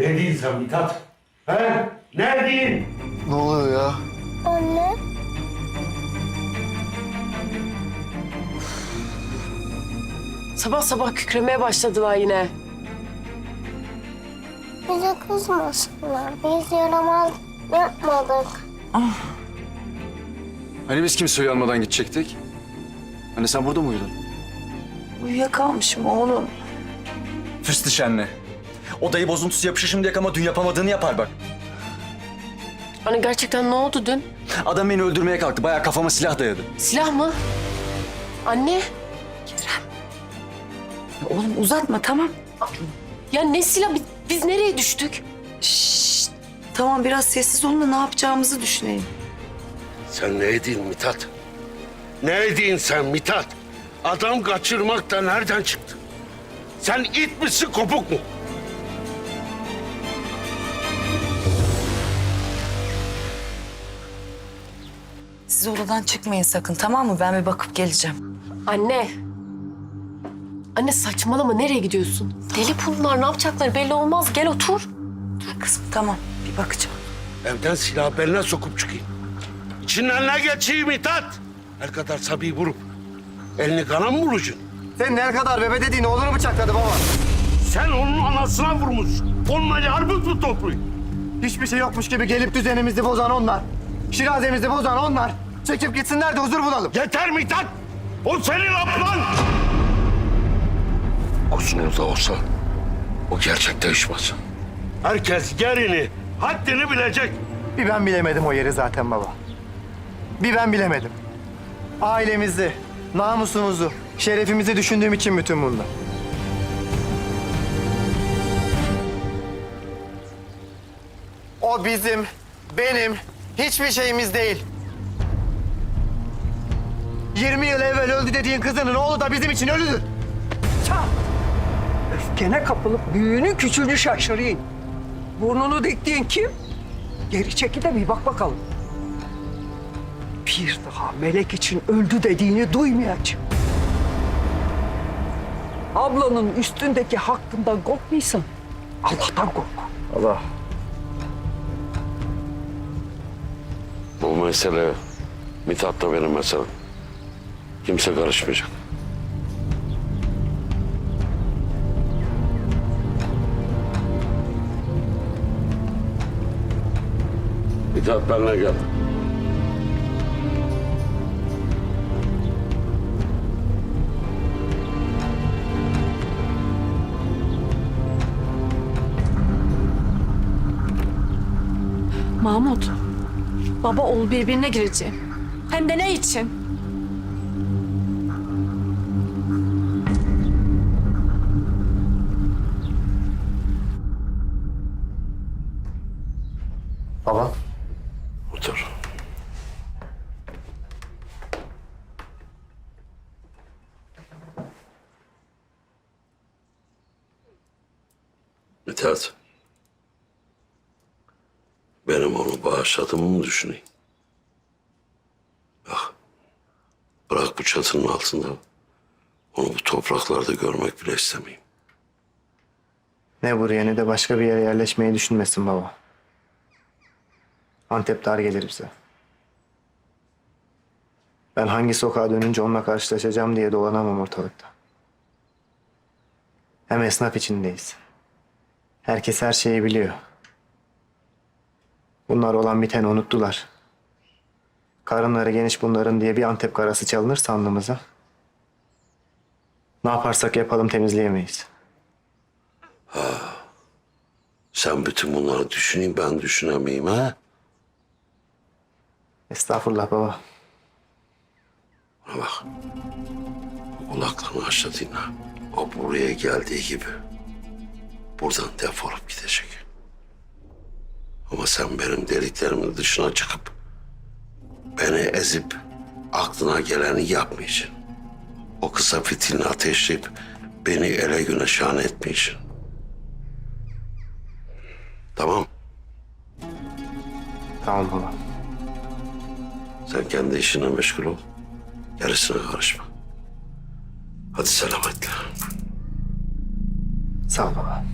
Neredeyin sen Mithat? He? Neredeyin? Ne oluyor ya? Anne. Sabah sabah kükremeye başladılar yine. Bize kızmasınlar. Biz yaramaz yapmadık. Hani biz kimse uyanmadan gidecektik? Hani sen burada mıydın? Uyuyakalmışım oğlum. Füstiş anne. Odayı bozuntusu yapışır şimdiye ama dün yapamadığını yapar bak. Anne gerçekten ne oldu dün? Adam beni öldürmeye kalktı. Bayağı kafama silah dayadı. Silah mı? Anne? Oğlum uzatma tamam. Ya ne silah? Biz, biz nereye düştük? Şşt. Tamam biraz sessiz olun da ne yapacağımızı düşünelim. Sen ne edin Mithat? Ne edin sen Mithat? Adam kaçırmak da nereden çıktı? Sen it misin kopuk mu? Siz odadan çıkmayın sakın tamam mı? Ben bir bakıp geleceğim. Anne. Anne saçmalama nereye gidiyorsun? Deli bunlar ne yapacakları belli olmaz. Gel otur. Dur kızım tamam bir bakacağım. Evden silahı beline sokup çıkayım. İçinden ne geçeyim Mithat? Her kadar sabi vurup elini kana mı vuracaksın? Sen ne kadar bebe dediğin oğlunu bıçakladı baba. Sen onun anasına vurmuşsun. Onunla yarbut mu toplayın? Hiçbir şey yokmuş gibi gelip düzenimizi bozan onlar. Şirazemizi bozan onlar. Çekip gitsinler de huzur bulalım. Yeter Mithat! O senin ablan! Kusunuz da olsa o gerçek değişmez. Herkes yerini, haddini bilecek. Bir ben bilemedim o yeri zaten baba. Bir ben bilemedim. Ailemizi, namusumuzu, şerefimizi düşündüğüm için bütün bunlar. O bizim, benim, hiçbir şeyimiz değil. 20 yıl evvel öldü dediğin kızının oğlu da bizim için ölüdür. Öfkene kapılıp büyüğünü küçüğünü şaşırayım. Burnunu diktiğin kim? Geri çeki de bir bak bakalım. Bir daha melek için öldü dediğini duymayacağım. Ablanın üstündeki hakkından korkmuyorsan Allah'tan kork. Allah. Bu mesele Mithat da benim meselem. Kimse karışmayacak. Mithat benimle gel. Mahmut, baba oğul birbirine girecek. Hem de ne için? Baba. Otur. Mithat. Benim onu bağışladığımı mı düşüneyim? Bak. Bırak bu çatının altında. Onu bu topraklarda görmek bile istemeyeyim. Ne buraya ne de başka bir yere yerleşmeyi düşünmesin baba. Antep dar gelir bize. Ben hangi sokağa dönünce onunla karşılaşacağım diye dolanamam ortalıkta. Hem esnaf içindeyiz. Herkes her şeyi biliyor. Bunlar olan biteni unuttular. Karınları geniş bunların diye bir Antep karası çalınır sandığımıza. Ne yaparsak yapalım temizleyemeyiz. Sen bütün bunları düşüneyim ben düşünemeyeyim ha? Estağfurullah baba. Bana bak. Da dinle. O buraya geldiği gibi buradan defolup gidecek. Ama sen benim dediklerimin dışına çıkıp beni ezip aklına geleni yapmayacaksın. O kısa fitilini ateşleyip beni ele güne şan etmeyeceksin. Tamam. Tamam baba. Sen kendi işine meşgul ol. Gerisine karışma. Hadi selametle. Sağ ol baba.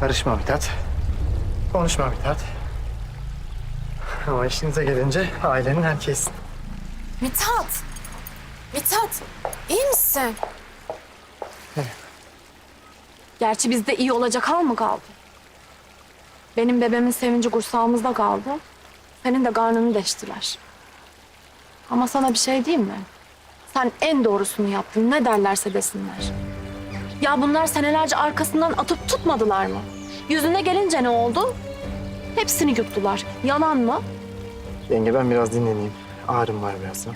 Karışma Mithat. Konuşma Mithat. Ama işinize gelince ailenin herkes. Mithat. Mithat. iyi misin? Gerçi bizde iyi olacak hal mı kaldı? Benim bebeğimin sevinci kursağımızda kaldı. Senin de karnını deştiler. Ama sana bir şey diyeyim mi? Sen en doğrusunu yaptın. Ne derlerse desinler. Ya bunlar senelerce arkasından atıp tutmadılar mı? Yüzüne gelince ne oldu? Hepsini yuttular. Yalan mı? Yenge ben biraz dinleneyim. Ağrım var biraz da.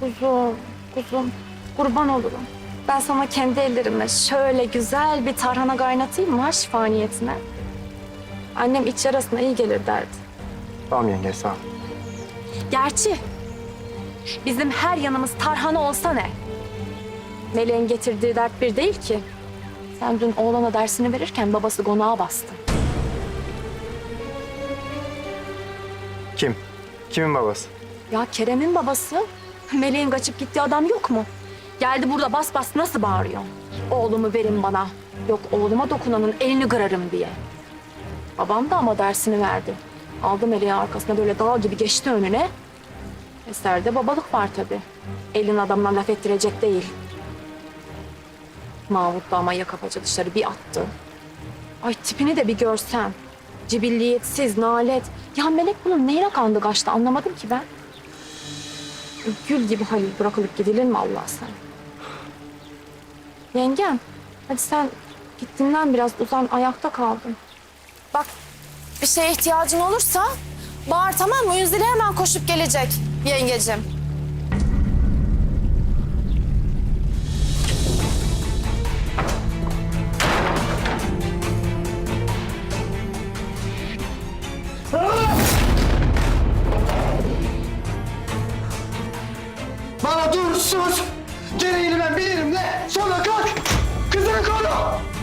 Kuzum, kuzum. Kurban olurum. Ben sana kendi ellerimle şöyle güzel bir tarhana kaynatayım mı ha şifa niyetine? Annem iç yarasına iyi gelir derdi. Tamam yenge sağ ol. Gerçi bizim her yanımız tarhana olsa ne? Meleğin getirdiği dert bir değil ki. Sen dün oğlana dersini verirken babası konağa bastı. Kim? Kimin babası? Ya Kerem'in babası. Meleğin kaçıp gittiği adam yok mu? Geldi burada bas bas nasıl bağırıyor? Oğlumu verin bana. Yok oğluma dokunanın elini kırarım diye. Babam da ama dersini verdi. Aldı Meleği arkasına böyle dağ gibi geçti önüne. Eserde babalık var tabii. Elin adamına laf ettirecek değil. Mahmut da ama yaka paça dışarı bir attı. Ay tipini de bir görsen. Cibilliyetsiz, nalet. Ya Melek bunun neyine kandı kaçtı anlamadım ki ben. Gül gibi Halil bırakılıp gidilir mi Allah sen? Yengem, hadi sen gittiğinden biraz uzan ayakta kaldın. Bak bir şeye ihtiyacın olursa bağır tamam mı? Yüzüne hemen koşup gelecek yengecim. Sus! Gereğini ben bilirim de sonra kalk! Kızını koru!